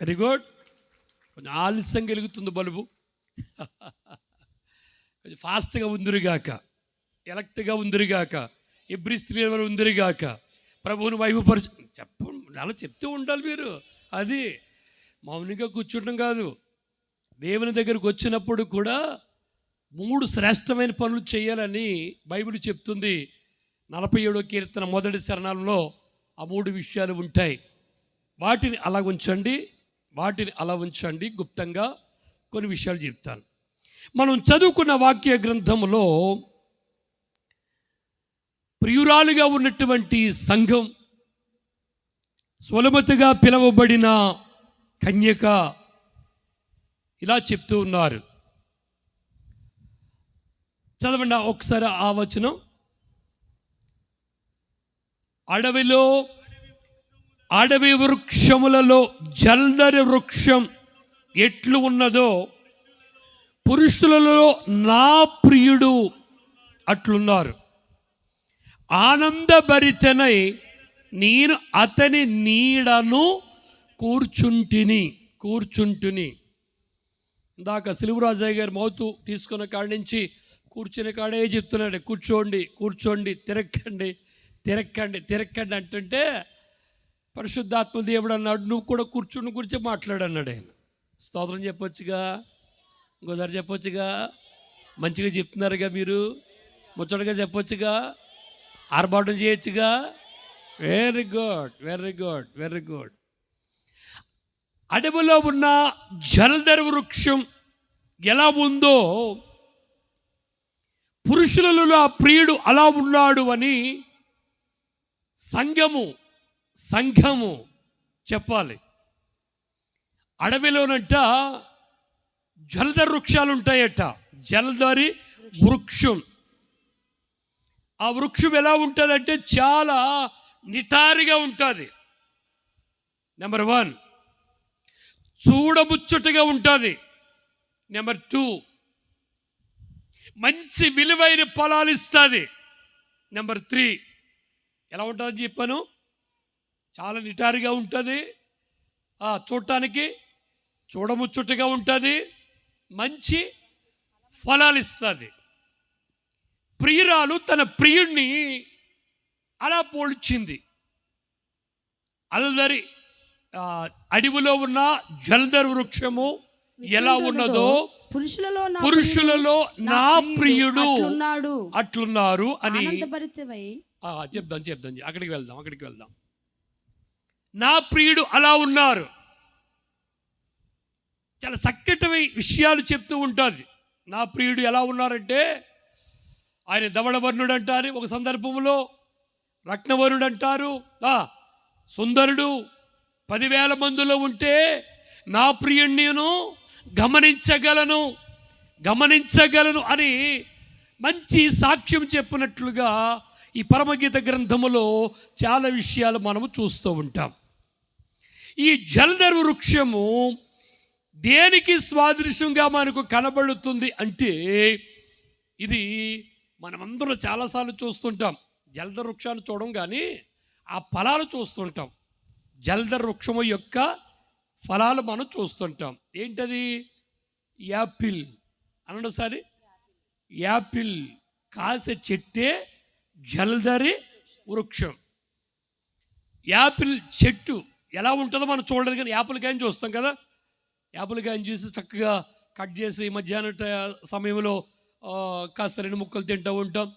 Very good కొంచెం ఆలస్యం కలుగుతుంది బలుబు. కొంచెం ఫాస్ట్గా ఉందిరిగాక ఎలక్ట్గా ఉందిరిగాక ఎబ్రి స్త్రీ ఉందిరిగాక ప్రభువుని వైభవపరచు చెప్ప అలా చెప్తూ ఉండాలి మీరు. అది మౌనిగా కూర్చోటం కాదు. దేవుని దగ్గరకు వచ్చినప్పుడు కూడా మూడు శ్రేష్టమైన పనులు చేయాలని బైబిల్ చెప్తుంది. నలభై ఏడో కీర్తన మొదటి శరణాలలో ఆ మూడు విషయాలు ఉంటాయి. వాటిని అలా ఉంచండి వాటిని అలా ఉంచండి. గుప్తంగా కొన్ని విషయాలు చెప్తాను. మనం చదువుకున్న వాక్య గ్రంథంలో ప్రియురాలుగా ఉన్నటువంటి సంఘం సులభతగా పిలువబడిన కన్యక ఇలా చెప్తూ ఉన్నారు. చదవండి ఒకసారి ఆ వచనం. అడవిలో అడవి వృక్షములలో జల్దరి వృక్షం ఎట్లు ఉన్నదో పురుషులలో నా ప్రియుడు అట్లున్నారు. ఆనందభరితనై నేను అతని నీడను కూర్చుంటిని కూర్చుంటుని. ఇందాక సిలువరాజయ్య గారి మౌతు తీసుకున్న కాడి నుంచి కూర్చునే కాడే చెప్తున్నాడు కూర్చోండి కూర్చోండి తిరక్కండి తిరక్కండి తిరక్కండి అంటుంటే పరిశుద్ధాత్మ దేవుడు అన్నాడు నువ్వు కూడా కూర్చుని గురించి మాట్లాడన్నాడు ఆయన. స్తోత్రం చెప్పొచ్చుగా? ఇంకోసారి చెప్పొచ్చుగా? మంచిగా చెప్తున్నారుగా మీరు? ముచ్చటగా చెప్పొచ్చుగా? ఆర్భాటం చేయొచ్చుగా? Very good very good very good అడవిలో ఉన్న జలధర వృక్షం ఎలా ఉందో పురుషులలో ఆ ప్రియుడు అలా ఉన్నాడు అని సంఘము సంఘము చెప్పాలి. అడవిలోనంట జలధర వృక్షాలు ఉంటాయట జలధరి వృక్షం. ఆ వృక్షం ఎలా ఉంటుందంటే చాలా నిటారుగా ఉంటుంది. Number one. చూడముచ్చటగా ఉంటుంది. Number two. మంచి విలువైన పొలాలు ఇస్తుంది. Number three. ఎలా ఉంటుందని చెప్పాను? చాలా నిటారుగా ఉంటుంది. ఆ, చూడటానికి చూడముచ్చుటగా ఉంటుంది. మంచి ఫలాలు ఇస్తుంది ప్రియురాలు తన ప్రియుణ్ణి అలా పోల్చింది. అల్దరి అడవిలో ఉన్న జలధర్ వృక్షము ఎలా ఉన్నదో పురుషులలో నా పురుషులలో నా ప్రియుడు అట్లున్నారు అని చెప్దాం చెప్దాం అక్కడికి వెళ్దాం అక్కడికి వెళ్దాం. నా ప్రియుడు అలా ఉన్నారు. చాలా చక్కటి విషయాలు చెప్తూ ఉంటుంది. నా ప్రియుడు ఎలా ఉన్నారంటే ఆయన ధవళవర్ణుడు అంటారు ఒక సందర్భంలో రత్నవర్ణుడు అంటారు సుందరుడు పదివేల మందిలో ఉంటే నా ప్రియుణ్ణి నేను గమనించగలను గమనించగలను అని మంచి సాక్ష్యం చెప్పినట్లుగా ఈ పరమగీత గ్రంథములో చాలా విషయాలు మనము చూస్తూ ఉంటాం. ఈ జలధర్ వృక్షము దేనికి స్వాదృశ్యంగా మనకు కనబడుతుంది అంటే ఇది మనమందరం చాలాసార్లు చూస్తుంటాం. జలధర వృక్షాన్ని చూడడం కానీ ఆ ఫలాలు చూస్తుంటాం. జలధర వృక్షము యొక్క ఫలాలు మనం చూస్తుంటాం. ఏంటది? యాపిల్. అనండి ఒకసారి. యాపిల్. కాసే చెట్టే జలధరి వృక్షం. యాపిల్ చెట్టు ఎలా ఉంటుందో మనం చూడలేదు కానీ యాపిల్ కాయని చూస్తాం కదా. యాపిల్ కాయని చూసి చక్కగా కట్ చేసి మధ్యాహ్నం సమయంలో కాస్త రెండు ముక్కలు తింటూ ఉంటాం.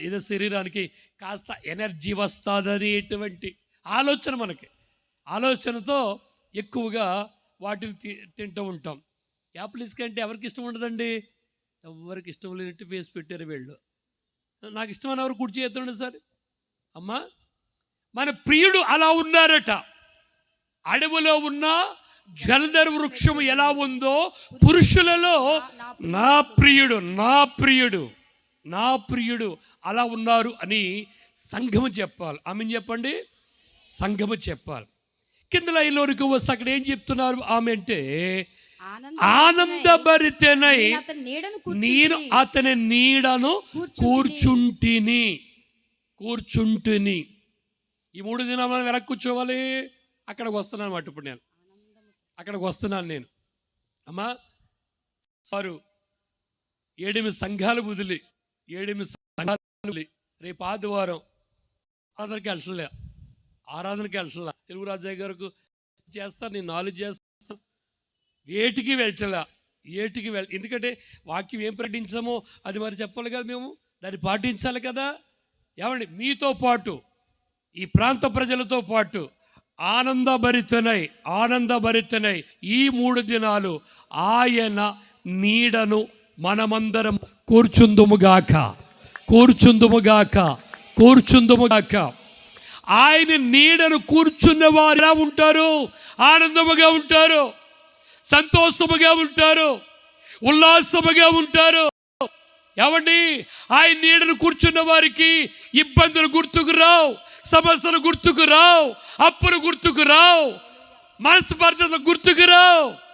ఏదో శరీరానికి కాస్త ఎనర్జీ వస్తుందనేటువంటి ఆలోచన మనకి. ఆలోచనతో ఎక్కువగా వాటిని తి- తింటూ ఉంటాం. యాపిల్ ఇసుక అంటే ఎవరికి ఇష్టం ఉండదండి? ఎవరికి ఇష్టం లేనట్టు ఫేస్ పెట్టారు వీళ్ళు. నాకు ఇష్టమైన ఎవరు కుర్చీ ఎత్తండి సార్. అమ్మా మన ప్రియుడు అలా ఉన్నారట. అడవిలో ఉన్న జలధర్ వృక్షం ఎలా ఉందో పురుషులలో నా ప్రియుడు నా ప్రియుడు నా ప్రియుడు అలా ఉన్నారు అని సంఘము చెప్పాలి. ఆమె చెప్పండి. సంఘము చెప్పాలి. కింద లైన్లోనికి వస్తే అక్కడ ఏం చెప్తున్నారు? ఆమె అంటే ఆనందభరితనై నేను అతని నీడను నేను అతని నీడను కూర్చుంటిని. కూర్చుంటిని. ఈ మూడు దినాలు వెనక్కి కూర్చోవాలి అక్కడికి వస్తున్నాను అన్నమాట ఇప్పుడు నేను. అక్కడికి వస్తున్నాను నేను. అమ్మా సారు ఏడెనిమిది సంఘాలు వదిలి ఏడెనిమిది సంఘాలు వదిలి రేపు ఆదివారం ఆరాధనకి వెళ్ళలే ఆరాధనకి వెళ్ళలే తెలుగు రాజయ్య గారికి చేస్తా నేను నాలుగు చేస్తాను. ఏటికి వెళ్ళలా ఏటికి వెళ్ ఎందుకంటే వాక్యం ఏం ప్రకటించామో అది మరి చెప్పాలి కదా మేము? దాన్ని పాటించాలి కదా? ఏమండి? మీతో పాటు ఈ ప్రాంత ప్రజలతో పాటు ఆనందభరితనై ఆనందభరితనై ఈ మూడు దినాలు ఆయన నీడను మనమందరం కూర్చుందుముగాక కూర్చుందుముగాక కూర్చుందుముగాక ఆయన నీడను కూర్చున్న వారు ఎలా ఉంటారు? ఆనందముగా ఉంటారు. సంతోషముగా ఉంటారు. ఉల్లాసముగా ఉంటారు. ఏమండి? ఆయన నీడను కూర్చున్న వారికి ఇబ్బందులు గుర్తుకు రావు. సమస్యలు గుర్తుకు రావు. అప్పులు గుర్తుకు రావు. మనస్పర్ధలు గుర్తుకు రావు.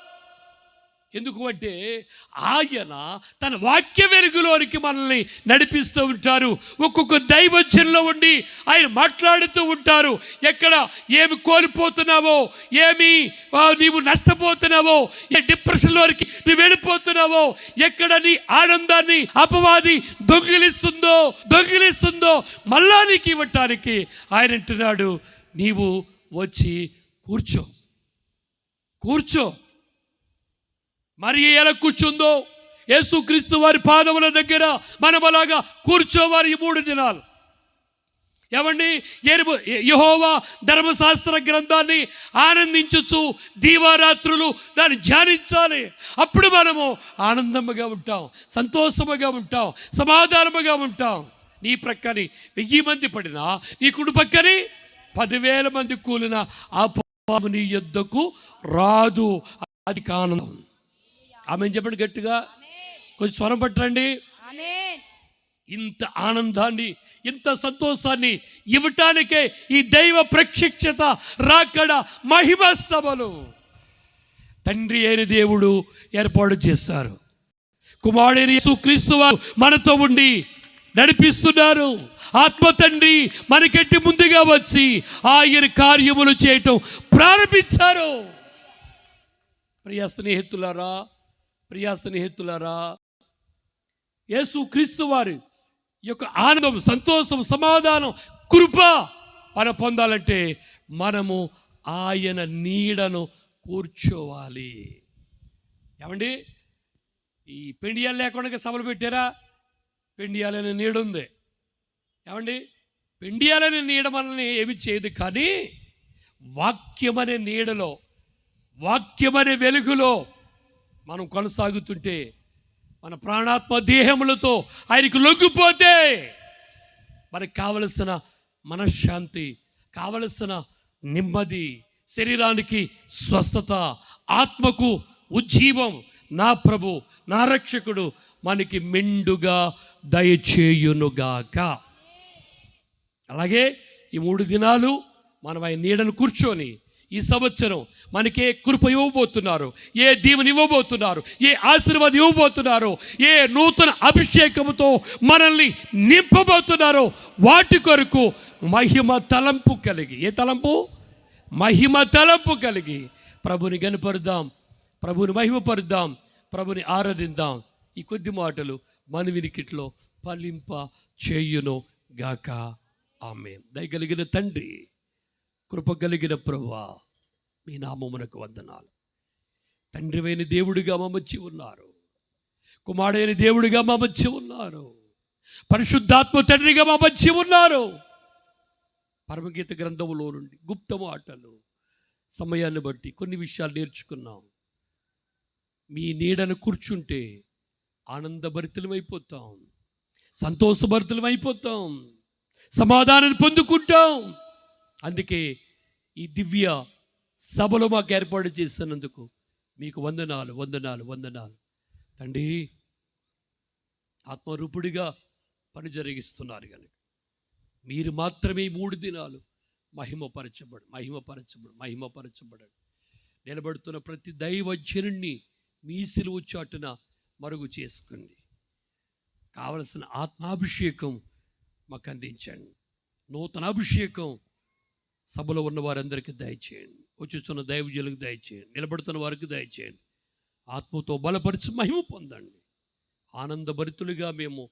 ఎందుకు అంటే ఆయన తన వాక్య వెలుగులోనికి మనల్ని నడిపిస్తూ ఉంటారు. ఒక్కొక్క దైవచనలో ఉండి ఆయన మాట్లాడుతూ ఉంటారు. ఎక్కడ ఏమి కోల్పోతున్నావో ఏమి నీవు నష్టపోతున్నావో ఏ డిప్రెషన్లోనికి నువ్వు వెళ్ళిపోతున్నావో ఎక్కడ నీ ఆనందాన్ని అపవాది దొంగిలిస్తుందో దొంగిలిస్తుందో మళ్ళా నీకు ఇవ్వటానికి ఆయన అంటున్నాడు నీవు వచ్చి కూర్చో. కూర్చో. మరి ఎలా కూర్చుందో? యేసుక్రీస్తు వారి పాదముల దగ్గర మనం అలాగా కూర్చోవారి ఈ మూడు దినాలు. ఏమండి? ఎరుపు యహోవా ధర్మశాస్త్ర గ్రంథాన్ని ఆనందించచ్చు దీవారాత్రులు దాన్ని ధ్యానించాలి. అప్పుడు మనము ఆనందముగా ఉంటాం సంతోషముగా ఉంటాం సమాధానముగా ఉంటాం. నీ ప్రక్కని వెయ్యి మంది పడినా నీ కుడి పక్కని పదివేల మంది కూలిన ఆ పాము నీ యుద్ధకు రాదు. అది కానందం ఆమె చెప్పండి గట్టిగా? కొంచెం స్వరం పట్టండి. ఇంత ఆనందాన్ని ఇంత సంతోషాన్ని ఇవ్వటానికే ఈ దైవ ప్రత్యక్షత రాకడ మహిమ సభలు. తండ్రి అయిన దేవుడు ఏర్పాటు చేశారు. కుమారుడైన యేసుక్రీస్తు వారు మనతో ఉండి నడిపిస్తున్నారు. ఆత్మ తండ్రి మనకెట్టి ముందుగా వచ్చి ఆయన కార్యములు చేయటం ప్రారంభించారు. ప్రియ స్నేహితులారా ప్రియా స్నేహితులరా యేసు క్రీస్తు వారి యొక్క ఆనందం సంతోషం సమాధానం కృప మన పొందాలంటే మనము ఆయన నీడను కూర్చోవాలి. ఏమండి? ఈ పెండియాలు లేకుండా సభలు పెట్టారా? పెండియాలనే నీడ ఉంది ఏమండి? పెండియాలనే నీడ మనల్ని ఏమి చేయదు కానీ వాక్యమనే నీడలో వాక్యమనే వెలుగులో మనం కొనసాగుతుంటే మన ప్రాణాత్మ దేహములతో ఆయనకు లొంగిపోతే మనకు కావలసిన మనశ్శాంతి కావలసిన నెమ్మది శరీరానికి స్వస్థత ఆత్మకు ఉజ్జీవం. నా ప్రభు నా రక్షకుడు మనకి మెండుగా దయచేయునుగాక. అలాగే ఈ మూడు దినాలు మనం ఆయన నీడను కూర్చొని ఈ సంవత్సరం మనకే కృప ఇవ్వబోతున్నారు. ఏ దీవెని ఇవ్వబోతున్నారు. ఏ ఆశీర్వాదం ఇవ్వబోతున్నారు. ఏ నూతన అభిషేకంతో మనల్ని నింపబోతున్నారో. వాటి కొరకు మహిమ తలంపు కలిగి. ఏ తలంపు? మహిమ తలంపు కలిగి. ప్రభుని గనపరుద్దాం ప్రభుని మహిమపరుద్దాం. ప్రభుని ఆరాధిద్దాం. ఈ కొద్ది మాటలు మన వినికిట్లో ఫలింప చేయును గాక ఆమె దయగలిగిన తండ్రి. కృప కలిగిన ప్రభా మీ నామమునకు వందనాలు. తండ్రివైన దేవుడిగా మమర్చి ఉన్నారు. కుమారుడైన దేవుడిగా మమర్చి ఉన్నారు. పరిశుద్ధాత్మ తండ్రిగా మమర్చి ఉన్నారు. పరమగీత గ్రంథములో నుండి గుప్త మాటలు సమయాన్ని బట్టి కొన్ని విషయాలు నేర్చుకున్నాం. మీ నీడను కూర్చుంటే ఆనందభరితులమైపోతాం. సంతోషభరితులమైపోతాం. సమాధానాన్ని పొందుకుంటాం. అందుకే ఈ దివ్య సభలు మాకు ఏర్పాటు చేసినందుకు మీకు వందనాలు వందనాలు వందనాలు. తండ్రి ఆత్మరూపుడిగా పని జరిగిస్తున్నారు కనుక. మీరు మాత్రమే మూడు దినాలు మహిమపరచబడు మహిమపరచబడు మహిమపరచబడండి. నిలబడుతున్న ప్రతి దైవజనుణ్ణి మీ సిలువు చాటున మరుగు చేసుకోండి. కావలసిన ఆత్మాభిషేకం మాకు అందించండి. నూతన అభిషేకం సభలో ఉన్న వారందరికీ దయచేయండి. వచ్చిస్తున్న దైవజులకు దయచేయండి. నిలబడుతున్న వారికి దయచేయండి. ఆత్మతో బలపరిచి మహిమ పొందండి. ఆనందభరితులుగా మేము